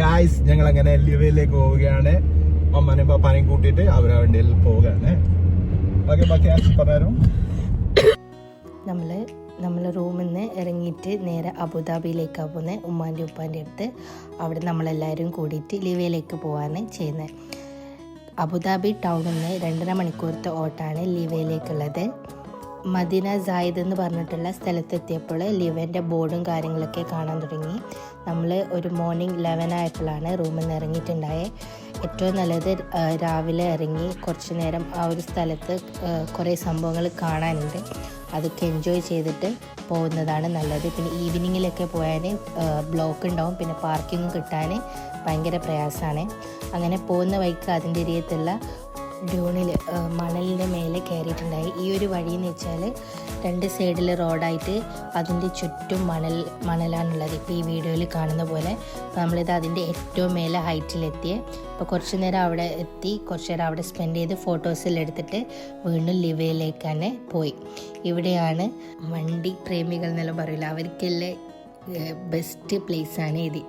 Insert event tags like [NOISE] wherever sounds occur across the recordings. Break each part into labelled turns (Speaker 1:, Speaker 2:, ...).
Speaker 1: Guys ഞങ്ങൾ അങ്ങനെ ലിവയിലേക്ക് പോവുകയാണ്. അമ്മനെയും പപ്പാനെയും കൂട്ടിയിട്ട് അവരെ വണ്ടിയിൽ പോവുകയാണ്. ഓക്കെ ബാക്കി ആശി പറഞ്ഞു
Speaker 2: നമ്മൾ നമ്മൾ റൂമിൽ നിന്ന് ഇറങ്ങിയിട്ട് നേരെ അബുദാബിയിലേക്കാണ് പോകുന്നത് ഉമ്മാന്റെ ഉപ്പാന്റെ അടുത്ത്. അവിടെ നമ്മളെല്ലാവരും കൂടിയിട്ട് ലിവയിലേക്ക് പോവാണ് ചെയ്യുന്നത് അബുദാബി ടൗണിൽ നിന്ന് രണ്ടര മണിക്കൂറത്തെ ഓട്ടാണ് ലിവയിലേക്കുള്ളത്. മദീന സായിദ് എന്ന് പറഞ്ഞിട്ടുള്ള സ്ഥലത്തെത്തിയപ്പോൾ ലിവന്റെ ബോർഡും കാര്യങ്ങളൊക്കെ കാണാൻ തുടങ്ങി. നമ്മൾ ഒരു മോർണിംഗ് ലെവൻ ആയപ്പോഴാണ് റൂമിൽ നിന്ന് ഇറങ്ങിയിട്ടുണ്ടായത് ഏറ്റവും നല്ലത് രാവിലെ ഇറങ്ങി കുറച്ച് നേരം ആ ഒരു സ്ഥലത്ത് കുറേ സംഭവങ്ങൾ കാണാനുണ്ട്. അതൊക്കെ എൻജോയ് ചെയ്തിട്ട് പോകുന്നതാണ് നല്ലത്. പിന്നെ ഈവനിങ്ങിലൊക്കെ പോയാൽ ബ്ലോക്ക് ഉണ്ടാവും. പിന്നെ പാർക്കിംഗ് കിട്ടാൻ ഭയങ്കര പ്രയാസമാണ്. അങ്ങനെ പോകുന്ന വഴിക്ക് അതിന്റെ ഇരിയത്തുള്ള ഡ്യൂണിൽ മണലിന്റെ മേലെ കയറിയിട്ടുണ്ടായി ഈ ഒരു വഴി എന്ന് വെച്ചാൽ രണ്ട് സൈഡിൽ റോഡായിട്ട് അതിന്റെ ചുറ്റും മണൽ മണലാണുള്ളത്. ഇപ്പോൾ ഈ വീഡിയോയിൽ കാണുന്ന പോലെ നമ്മളിത് അതിന്റെ ഏറ്റവും മേലെ ഹൈറ്റിലെത്തി. അപ്പോൾ കുറച്ച് നേരം അവിടെ എത്തി കുറച്ച് നേരം അവിടെ സ്പെൻഡ് ചെയ്ത് ഫോട്ടോസെല്ലാം എടുത്തിട്ട് വീണ്ടും ലിവയിലേക്ക് തന്നെ പോയി. ഇവിടെയാണ് വണ്ടി പ്രേമികൾ എന്നെല്ലാം പറയില്ല അവർക്കെല്ലാം ബെസ്റ്റ് പ്ലേസാണ് ഇത്.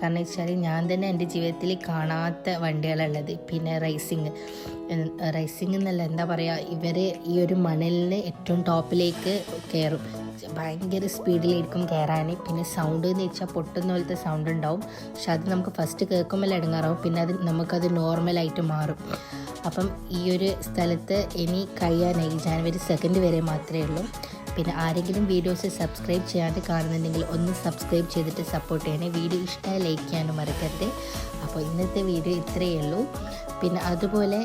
Speaker 2: കാരണം വെച്ചാൽ ഞാൻ തന്നെ എന്റെ ജീവിതത്തിൽ കാണാത്ത വണ്ടികളുള്ളത് പിന്നെ റൈസിങ് റൈസിങ് എന്നല്ല എന്താ പറയുക ഇവർ ഈ ഒരു മണലിന് ഏറ്റവും ടോപ്പിലേക്ക് കയറും. ഭയങ്കര സ്പീഡിലായിരിക്കും കയറാൻ. പിന്നെ സൗണ്ട് എന്ന് വെച്ചാൽ പൊട്ടുന്ന പോലത്തെ സൗണ്ട് ഉണ്ടാവും. പക്ഷെ അത് നമുക്ക് ഫസ്റ്റ് കേൾക്കുമ്പോൾ ഇടങ്ങാറാവും പിന്നെ അത് നമുക്കത് നോർമലായിട്ട് മാറും. അപ്പം ഈ ഒരു സ്ഥലത്ത് ഇനി കഴിയാനായി. ജാനുവരി സെക്കൻഡ് വരെ മാത്രമേ ഉള്ളൂ. പിന്നെ ആരെങ്കിലും വീഡിയോസ് സബ്സ്ക്രൈബ് ചെയ്യാണ്ട് കാണുന്നുണ്ടെങ്കിൽ ഒന്ന് സബ്സ്ക്രൈബ് ചെയ്തിട്ട് സപ്പോർട്ട് ചെയ്യണേ. വീഡിയോ ഇഷ്ടമായി ലൈക്ക് ചെയ്യാനും മറക്കരുത്. അപ്പോൾ ഇന്നത്തെ വീഡിയോ ഇത്രയേ ഉള്ളൂ. പിന്നെ അതുപോലെ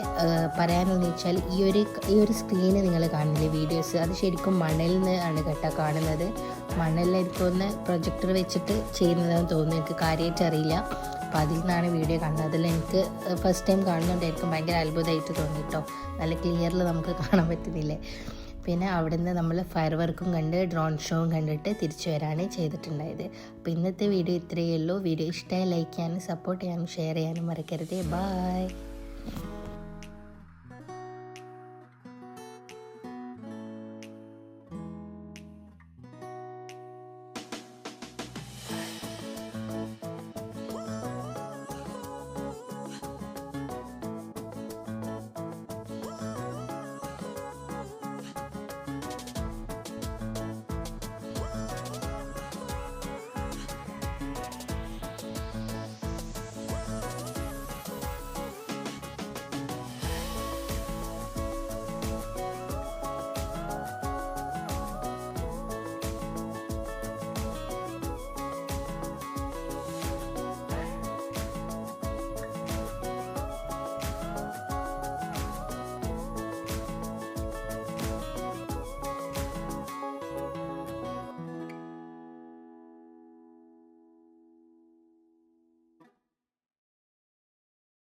Speaker 2: പറയാനെന്ന് വെച്ചാൽ ഈ ഒരു ഈ ഒരു സ്ക്രീന് നിങ്ങൾ കാണുന്നില്ലേ വീഡിയോസ് അത് ശരിക്കും മണലിൽ നിന്ന് ആണ് കേട്ടോ കാണുന്നത്. മണലിൽ എനിക്കൊന്ന് പ്രൊജക്ടർ വെച്ചിട്ട് ചെയ്യുന്നതെന്ന് തോന്നുന്നു. എനിക്ക് കാര്യമായിട്ട് അറിയില്ല. അപ്പോൾ അതിൽ നിന്നാണ് വീഡിയോ കാണുന്നത്. അതിൽ എനിക്ക് ഫസ്റ്റ് ടൈം കാണുന്നതുകൊണ്ടായിരിക്കും ഭയങ്കര അത്ഭുതമായിട്ട് തോന്നി കേട്ടോ. നല്ല ക്ലിയറിൽ നമുക്ക് [LAUGHS] കാണാൻ പറ്റുന്നില്ലേ? പിന്നെ അവിടുന്ന് നമ്മൾ ഫയർ വർക്കും കണ്ട് ഡ്രോൺ ഷോയും കണ്ടിട്ട് തിരിച്ചു വരാണ് ചെയ്തിട്ടുണ്ടായത്. അപ്പോൾ ഇന്നത്തെ വീഡിയോ ഇത്രയേ ഉള്ളൂ. വീഡിയോ ഇഷ്ടമായി ലൈക്ക് ചെയ്യാനും സപ്പോർട്ട് ചെയ്യാനും ഷെയർ ചെയ്യാനും മറക്കരുത്. ബായ്